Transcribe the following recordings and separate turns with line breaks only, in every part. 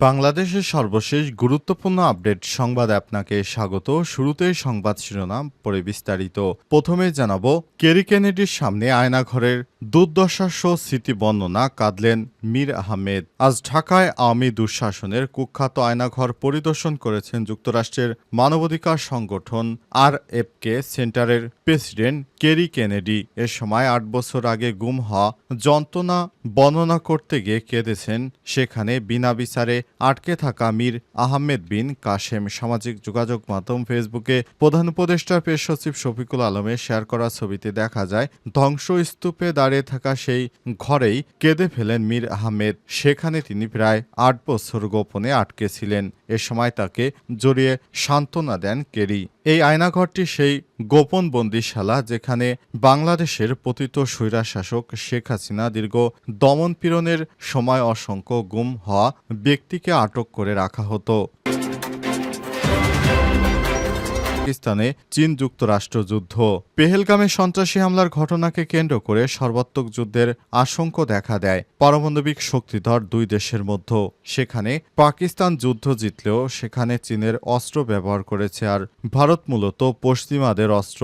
বাংলাদেশের সর্বশেষ গুরুত্বপূর্ণ আপডেট সংবাদ আপনাকে স্বাগত। শুরুতেই সংবাদ শিরোনাম পরে বিস্তারিত। প্রথমে জানাব, কেরি কেনেডির সামনে আয়নাঘরের দুর্দশাস্য স্মৃতি বর্ণনা কাঁদলেন মীর আহমেদ। আজ ঢাকায় আওয়ামী দুঃশাসনের কুখ্যাত আয়নাঘর পরিদর্শন করেছেন যুক্তরাষ্ট্রের মানবাধিকার সংগঠন আর এফকে সেন্টারের প্রেসিডেন্ট কেরি কেনেডি। এ সময় আট বছর আগে গুম হওয়া যন্ত্রণা বর্ণনা করতে গিয়ে কেঁদেছেন। সেখানে বিনা বিচারে আটকে থাকা মীর আহমেদ বিন কাশেম সামাজিক যোগাযোগ মাধ্যম ফেসবুকে প্রধান উপদেষ্টার পেশ সচিব শফিকুল আলমের শেয়ার করা ছবিতে দেখা যায়, ধ্বংসস্তূপে দাঁড়িয়ে থাকা সেই ঘরেই কেঁদে ফেলেন মীর আহমেদ। সেখানে তিনি প্রায় আট বছর গোপনে আটকে ছিলেন। এ সময় তাকে জড়িয়ে সান্ত্বনা দেন কেরি। এই আয়নাঘরটি সেই গোপন বন্দিশালা যেখানে বাংলাদেশের পতিত স্বৈরাশাসক শেখ হাসিনা দীর্ঘ দমনপীড়নের সময় অসংখ্য গুম হওয়া ব্যক্তিকে আটক করে রাখা হতো। পাকিস্তানে চীন যুক্তরাষ্ট্র যুদ্ধ পেহেলগামে সন্ত্রাসী হামলার ঘটনাকে কেন্দ্র করে সর্বাত্মক যুদ্ধের আশঙ্ক দেখা দেয় পারমাণবিক শক্তিধর দুই দেশের মধ্যে। সেখানে পাকিস্তান যুদ্ধ জিতলেও সেখানে চীনের অস্ত্র ব্যবহার করেছে আর ভারত মূলত পশ্চিমাদের অস্ত্র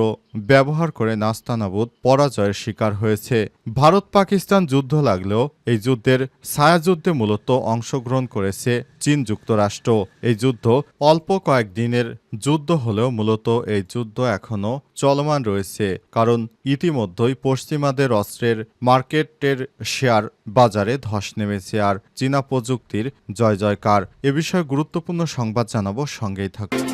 ব্যবহার করে নাস্তানাবুদ পরাজয়ের শিকার হয়েছে। ভারত পাকিস্তান যুদ্ধ লাগলেও এই যুদ্ধের ছায়াযুদ্ধে মূলত অংশগ্রহণ করেছে চীন যুক্তরাষ্ট্র। এই যুদ্ধ অল্প কয়েকদিনের যুদ্ধ হলেও মূলত এই যুদ্ধ এখনও চলমান রয়েছে, কারণ ইতিমধ্যেই পশ্চিমাদের অস্ত্রের মার্কেটের শেয়ার বাজারে ধস নেমেছে আর চীনা প্রযুক্তির জয় জয়কার এ বিষয়ে গুরুত্বপূর্ণ সংবাদ জানাব, সঙ্গেই থাকুন।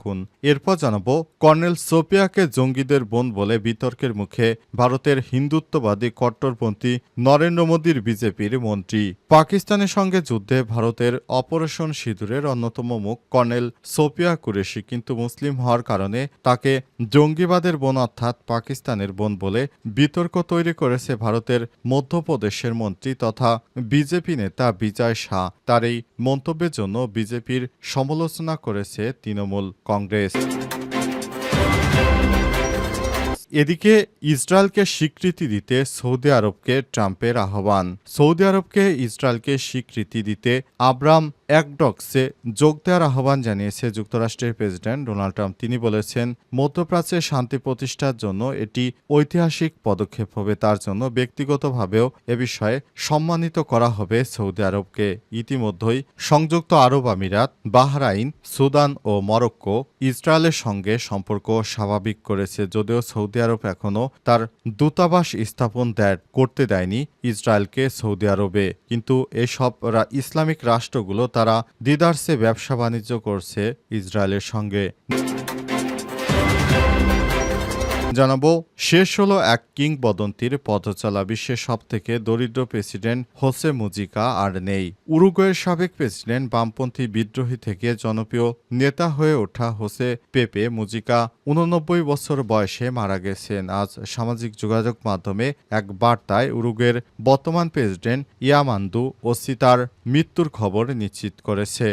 থাকুন এরপর জানাব, কর্নেল সোপিয়াকে জঙ্গিদের বোন বলে বিতর্কের মুখে ভারতের হিন্দুত্ববাদী কট্টরপন্থী নরেন্দ্র মোদীর বিজেপির মন্ত্রী। পাকিস্তানের সঙ্গে যুদ্ধে ভারতের অপারেশন সিঁদুরের অন্যতম মুখ কর্নেল সোপিয়া কুরেশি, কিন্তু মুসলিম হওয়ার কারণে তাকে জঙ্গিবাদের বোন অর্থাৎ পাকিস্তানের বোন বলে বিতর্ক তৈরি করেছে ভারতের মধ্যপ্রদেশের মন্ত্রী তথা বিজেপি নেতা বিজয় শাহ। তার এই মন্তব্যের জন্য বিজেপির সমালোচনা করেছে তৃণমূল কংগ্রেস। এদিকে ইসরায়েলকে স্বীকৃতি দিতে সৌদি আরবকে ট্রাম্পের আহ্বান। সৌদি আরবকে ইসরায়েলকে স্বীকৃতি দিতে আব্রাম একডক্সে যোগ দেওয়ার আহ্বান জানিয়েছে যুক্তরাষ্ট্রের প্রেসিডেন্ট ডোনাল্ড ট্রাম্প। তিনি বলেছেন, মধ্যপ্রাচ্যে শান্তি প্রতিষ্ঠার জন্য এটি ঐতিহাসিক পদক্ষেপ হবে। তার জন্য ব্যক্তিগতভাবেও এ বিষয়ে সম্মানিত করা হবে সৌদি আরবকে। ইতিমধ্যেই সংযুক্ত আরব আমিরাত, বাহরাইন, সুদান ও মরক্কো ইসরায়েলের সঙ্গে সম্পর্ক স্বাভাবিক করেছে। যদিও সৌদি আরব এখনও তার দূতাবাস স্থাপন দেয়, করতে দেয়নি ইসরায়েলকে সৌদি আরবে। কিন্তু এসব ইসলামিক রাষ্ট্রগুলো তারা দিদার্সে ব্যবসা বাণিজ্য করছে ইসরায়েলের সঙ্গে। জানাব, শেষ হলো এক কিংবদন্তির পথচলা বিশ্বের সব থেকে দরিদ্র প্রেসিডেন্ট হোসে মুজিকা আর নেই। উরুগুয়ের সাবেক প্রেসিডেন্ট, বামপন্থী বিদ্রোহী থেকে জনপ্রিয় নেতা হয়ে ওঠা হোসে পেপে মুজিকা উননব্বই বছর বয়সে মারা গেছেন। আজ সামাজিক যোগাযোগ মাধ্যমে এক বার্তায় উরুগুয়ের বর্তমান প্রেসিডেন্ট ইয়ামান্দু ওসি তার মৃত্যুর খবর নিশ্চিত করেছে।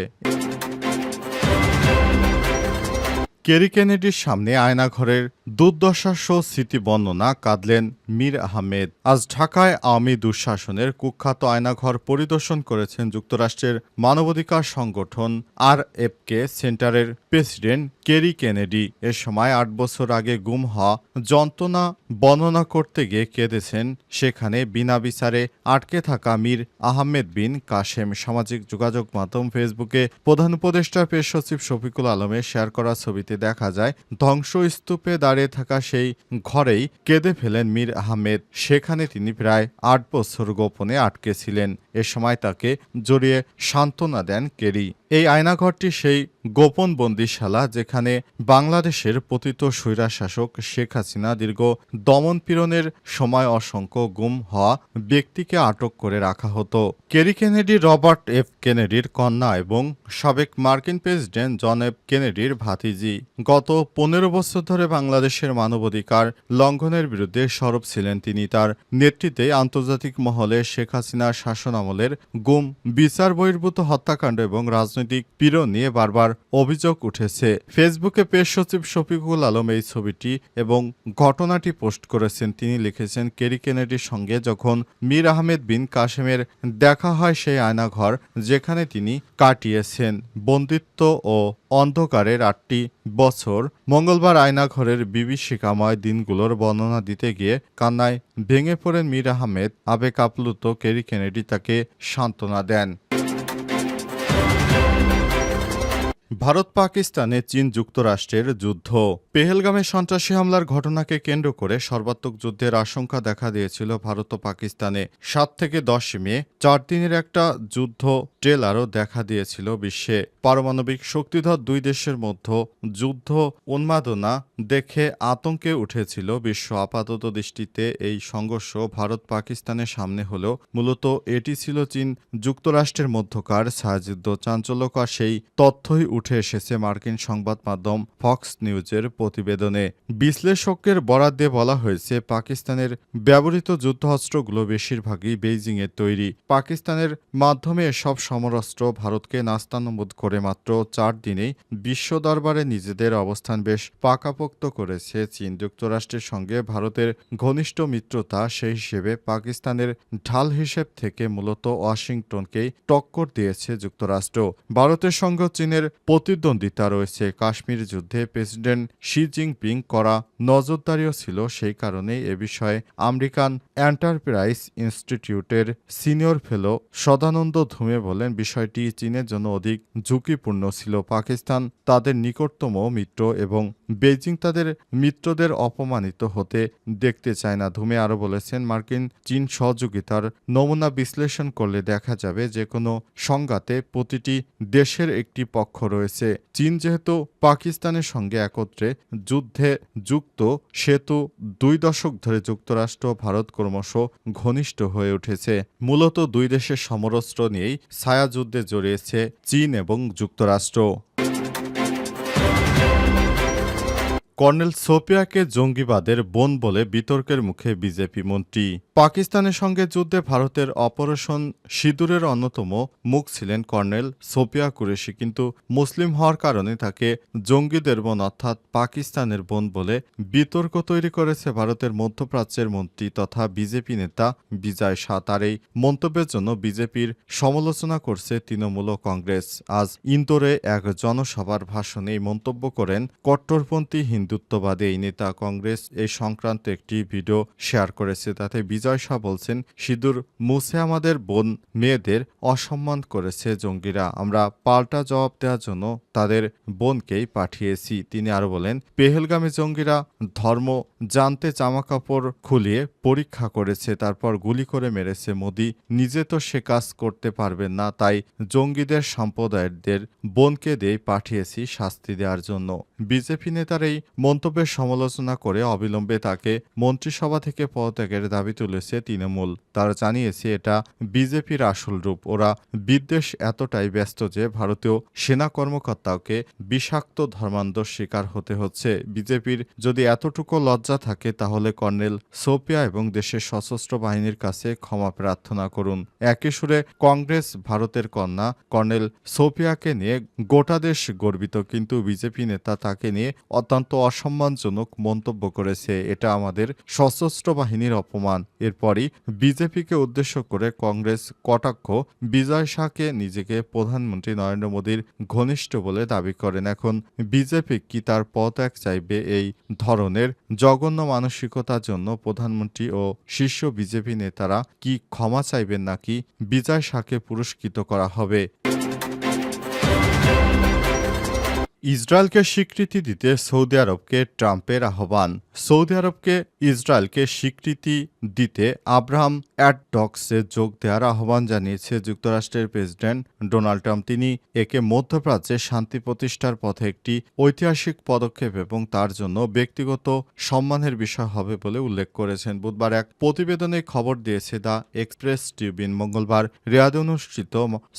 কেরি কেনেডির সামনে আয়নাঘরের দুর্দশাস্য স্মৃতি বর্ণনা কাঁদলেন মীর আহমেদ। আজ ঢাকায় আওয়ামী দুঃশাসনের কুখ্যাত আয়নাঘর পরিদর্শন করেছেন যুক্তরাষ্ট্রের মানবাধিকার সংগঠন আর এফকে সেন্টারের প্রেসিডেন্ট কেরি কেনেডি। এ সময় আট বছর আগে গুম হওয়া যন্ত্রণা বর্ণনা করতে গিয়ে কেঁদেছেন। সেখানে বিনা বিচারে আটকে থাকা মীর আহমেদ বিন কাশেম। সামাজিক যোগাযোগ মাধ্যম ফেসবুকে প্রধান উপদেষ্টা পেশ সচিব শফিকুল আলমের শেয়ার করা ছবিতে দেখা যায়, ধ্বংসস্তূপে দাঁড়িয়ে থাকা সেই ঘরেই কেঁদে ফেলেন মীর আহমেদ। সেখানে তিনি প্রায় আট বছর গোপনে আটকে ছিলেন। এ সময় তাকে জড়িয়ে সান্ত্বনা দেন কেরি। এই আয়নাঘরটি সেই গোপন বন্দিশালা যেখানে বাংলাদেশের পতিত স্বৈরাশাসক শেখ হাসিনা দীর্ঘ দমনপীড়নের সময় অসংখ্য গুম হওয়া ব্যক্তিকে আটক করে রাখা হতো। কেরি কেনেডি, রবার্ট এফ কেনেডির কন্যা এবং সাবেক মার্কিন প্রেসিডেন্ট জন এফ কেনেডির ভাতিজি। গত পনেরো বছর ধরে বাংলাদেশের মানবাধিকার লঙ্ঘনের বিরুদ্ধে সরব ছিলেন তিনি। তার নেতৃত্বে আন্তর্জাতিক মহলে শেখ হাসিনার শাসনামলে আমলের গুম, বিচার বহির্ভূত হত্যাকাণ্ড এবং রাজনৈতিক পীড় নিয়ে বারবার অভিযোগ উঠেছে। ফেসবুকে পেশ সচিব শফিকুল আলম এই ছবিটি এবং ঘটনাটি পোস্ট করেছেন। তিনি লিখেছেন, কেরি কেনেডির সঙ্গে যখন মীর আহমেদ বিন কাশেমের দেখা হয় সেই আয়নাঘর যেখানে তিনি কাটিয়েছেন। বন্দিত্ব ও অন্ধকারের আটটি বছর মঙ্গলবার আয়নাঘরের বিভীষিকাময় দিনগুলোর বর্ণনা দিতে গিয়ে কান্নায় ভেঙে পড়েন মীর আহমেদ, আবেগ আপ্লুত কেরি কেনেডি তাকে সান্ত্বনা দেন। ভারত, পাকিস্তানে চীন যুক্তরাষ্ট্রের যুদ্ধ। পেহেলগামে সন্ত্রাসী হামলার ঘটনাকে কেন্দ্র করে সর্বাত্মক যুদ্ধের আশঙ্কা দেখা দিয়েছিল ভারত ও পাকিস্তানে সাত থেকে দশ মে, চার দিনের একটা যুদ্ধ ট্রেলারও দেখা দিয়েছিল বিশ্বে। পারমাণবিক শক্তিধর দুই দেশের মধ্যে যুদ্ধ উন্মাদনা দেখে আতঙ্কে উঠেছিল বিশ্ব আপাতত দৃষ্টিতে এই সংঘর্ষ ভারত পাকিস্তানের সামনে হলেও মূলত এটি ছিল চীন যুক্তরাষ্ট্রের মধ্যকার সাহায্য চাঞ্চল্যকর সেই তথ্যই উঠে এসেছে মার্কিন সংবাদ মাধ্যম ফক্স নিউজের প্রতিবেদনে। বিশ্লেষকের বরাদ দিয়ে বলা হয়েছে, পাকিস্তানের ব্যবহৃত যুদ্ধাস্ত্রগুলো বেশিরভাগই বেইজিংয়ের তৈরি। পাকিস্তানের মাধ্যমে এসব সমরাস্ত্র ভারতকে নাস্তানুবোধ করে মাত্র চার দিনেই বিশ্ব দরবারে নিজেদের অবস্থান বেশ পাকাপোক্ত করেছে চীন। যুক্তরাষ্ট্রের সঙ্গে ভারতের ঘনিষ্ঠ মিত্রতা সেই হিসেবে পাকিস্তানের ঢাল হিসেব থেকে মূলত ওয়াশিংটনকেই টক্কর দিয়েছে যুক্তরাষ্ট্র। ভারতের সঙ্গে চীনের প্রতিদ্বন্দ্বিতা রয়েছে কাশ্মীর যুদ্ধে প্রেসিডেন্ট শি জিনপিং করা নজরদারিও ছিল সেই কারণে এ বিষয়ে আমেরিকান এন্টারপ্রাইজ ইনস্টিটিউটের সিনিয়র ফেলো সদানন্দ ধুমে বলেন, বিষয়টি চীনের জন্য অধিক ঝুঁকিপূর্ণ ছিল। পাকিস্তান তাদের নিকটতম মিত্র এবং বেইজিং তাদের মিত্রদের অপমানিত হতে দেখতে চায় না। ধুমে আরও বলেছেন, মার্কিন চীন সহযোগিতার নমুনা বিশ্লেষণ করলে দেখা যাবে যে কোনো সংঘাতে প্রতিটি দেশের একটি পক্ষ রয়েছে। চীন যেহেতু পাকিস্তানের সঙ্গে একত্রে যুদ্ধে যুক্ত, সেতু দুই দশক ধরে যুক্তরাষ্ট্র ভারত ক্রমশ ঘনিষ্ঠ হয়ে উঠেছে। মূলত দুই দেশের সমরস্ত্র নিয়েই ছায়াযুদ্ধে জড়িয়েছে চীন এবং যুক্তরাষ্ট্র। কর্নেল সোপিয়াকে জঙ্গিবাদের বোন বলে বিতর্কের মুখে বিজেপি মন্ত্রী। পাকিস্তানের সঙ্গে যুদ্ধে ভারতের অপারেশন সিঁদুরের অন্যতম মুখ ছিলেন কর্নেল সোপিয়া কুরেশি, কিন্তু মুসলিম হওয়ার কারণে তাকে জঙ্গিদের বোন অর্থাৎ পাকিস্তানের বোন বলে বিতর্ক তৈরি করেছে ভারতের মধ্যপ্রাচ্যের মন্ত্রী তথা বিজেপি নেতা বিজয় শাহ। তার এই মন্তব্যের জন্য বিজেপির সমালোচনা করছে তৃণমূল কংগ্রেস। আজ ইন্দোরে এক জনসভার ভাষণে এই মন্তব্য করেন কট্টরপন্থী হিন্দুত্ববাদী এই নেতা কংগ্রেস এই সংক্রান্ত একটি ভিডিও শেয়ার করেছে। তাতে বিজয় শাহ বলছেন, সিঁদুর মুছে আমাদের বোন মেয়েদের অসম্মান করেছে জঙ্গিরা। আমরা পাল্টা জবাব দেওয়ার জন্য তাদের বোনকেই পাঠিয়েছি। তিনি আরও বলেন, পেহেলগামী জঙ্গিরা ধর্ম জানতে জামাকাপড় খুলিয়ে পরীক্ষা করেছে, তারপর গুলি করে মেরেছে। মোদি নিজে তো সে কাজ করতে পারবেন না, তাই জঙ্গিদের সম্প্রদায়ের বোনকে দিয়ে পাঠিয়েছি শাস্তি দেওয়ার জন্য। বিজেপি নেতার এই মন্তব্যের সমালোচনা করে অবিলম্বে তাকে মন্ত্রিসভা থেকে পদত্যাগের দাবি তুলেছে তৃণমূল। তারা জানিয়েছে, এটা বিজেপির আসল রূপ। ওরা বিদ্বেষ এতটাই ব্যস্ত যে ভারতীয় সেনা কর্মকর্তাকে বিষাক্ত ধর্মান্ধ শিকার হতে হচ্ছে। বিজেপির যদি এতটুকু লজ্জা থাকে, তাহলে কর্নেল সোপিয়া এবং দেশের সশস্ত্র বাহিনীর কাছে ক্ষমা প্রার্থনা করুন। একই সুরে কংগ্রেস ভারতের কন্যা কর্নেল সোপিয়াকে নিয়ে গোটা দেশ গর্বিত, কিন্তু বিজেপি নেতা তাকে নিয়ে অত্যন্ত অসম্মানজনক মন্তব্য করেছে। এটা আমাদের সশস্ত্র বাহিনীর অপমান। এরপরই বিজেপিকে উদ্দেশ্য করে কংগ্রেস কটাক্ষ। বিজয় শাহকে নিজেকে প্রধানমন্ত্রী নরেন্দ্র মোদীর ঘনিষ্ঠ বলে দাবি করেন। এখন বিজেপি কি তার পদত্যাগ চাইবে এই ধরনের জঘন্য মানসিকতার জন্য প্রধানমন্ত্রী ও শীর্ষ বিজেপি নেতারা কি ক্ষমা চাইবেন নাকি বিজয় শাহকে পুরস্কৃত করা হবে? ইসরায়েলকে স্বীকৃতি দিতে সৌদি আরবকে ট্রাম্পের আহ্বান। সৌদি আরবকে ইসরায়েলকে স্বীকৃতি দিতে আব্রাহাম অ্যাডডক্সে যোগ দেওয়ার আহ্বান জানিয়েছে যুক্তরাষ্ট্রের প্রেসিডেন্ট ডোনাল্ড ট্রাম্প। তিনি একে মধ্যপ্রাচ্যে শান্তি প্রতিষ্ঠার পথে একটি ঐতিহাসিক পদক্ষেপ এবং তার জন্য ব্যক্তিগত সম্মানের বিষয় হবে বলে উল্লেখ করেছেন। বুধবার এক প্রতিবেদনে খবর দিয়েছে, দ্য এক্সপ্রেস ট্রিবিউন মঙ্গলবার রিয়াদে অনুষ্ঠিত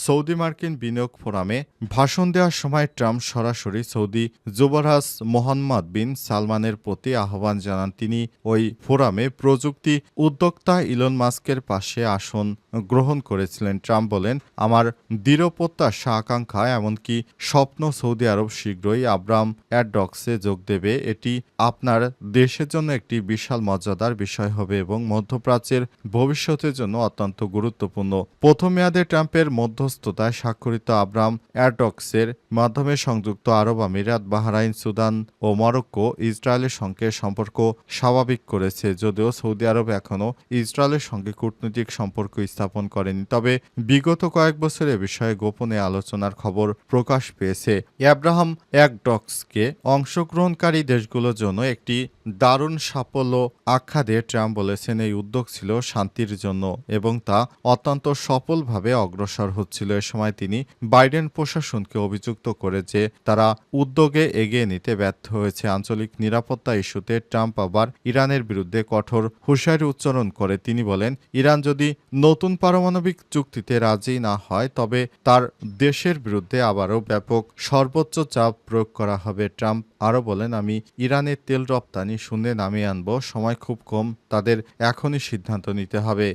সৌদি মার্কিন বিনিয়োগ ফোরামে ভাষণ দেওয়ার সময় ট্রাম্প সরাসরি সৌদি যুবরাজ মোহাম্মদ বিন সালমানের প্রতি আহ্বান জানান। তিনি ওই ফোরামে প্রযুক্তি উদ্যোক্তা ইলন মাস্কের পাশে আসন। গ্রহণ করেছিলেন। ট্রাম্প বলেন, আমার দৃঢ় প্রত্যাশা, আকাঙ্ক্ষা, এমনকি স্বপ্ন সৌদি আরব শীঘ্রই আব্রাম অ্যাডডক্সে যোগ দেবে। এটি আপনার দেশের জন্য একটি বিশাল মর্যাদার বিষয় হবে এবং মধ্যপ্রাচ্যের ভবিষ্যতের জন্য অত্যন্ত গুরুত্বপূর্ণ। প্রথম মেয়াদে ট্রাম্পের মধ্যস্থতায় স্বাক্ষরিত আব্রাম অ্যাডক্সের মাধ্যমে সংযুক্ত আরব আমিরাত, বাহরাইন, সুদান ও মরক্কো ইসরায়েলের সঙ্গে সম্পর্ক স্বাভাবিক করেছে। যদিও সৌদি আরব এখনও ইসরায়েলের সঙ্গে কূটনৈতিক সম্পর্ক স্থাপন করেনি। তবে বিগত কয়েক বছর বিষয়ে গোপনে আলোচনার খবর প্রকাশ পেয়েছে। অ্যাব্রাহাম অ্যাকডক্সকে অংশগ্রহণকারী দেশগুলোর জন্য একটি দারুণ সাফল্য আখ্যা দিয়ে ট্রাম্প বলেছেন, এই উদ্যোগ ছিল শান্তির জন্য এবং তা অত্যন্ত সফলভাবে অগ্রসর হচ্ছিল। এ সময় তিনি বাইডেন প্রশাসনকে অভিযুক্ত করে যে তারা উদ্যোগে এগিয়ে নিতে ব্যর্থ হয়েছে। আঞ্চলিক নিরাপত্তা ইস্যুতে ট্রাম্প আবার ইরানের বিরুদ্ধে কঠোর হুঁশিয়ারি উচ্চারণ করে। তিনি বলেন, ইরান যদি নতুন পারমাণবিক চুক্তিতে রাজি না হয়, তবে তার দেশের বিরুদ্ধে আবারও ব্যাপক সর্বোচ্চ চাপ প্রয়োগ করা হবে ট্রাম্প। আরও বলেন, আমি ইরানের তেল রপ্তানি শূন্যে নামিয়ে আনব, সময় খুব কম, তাদের এখনই সিদ্ধান্ত নিতে হবে।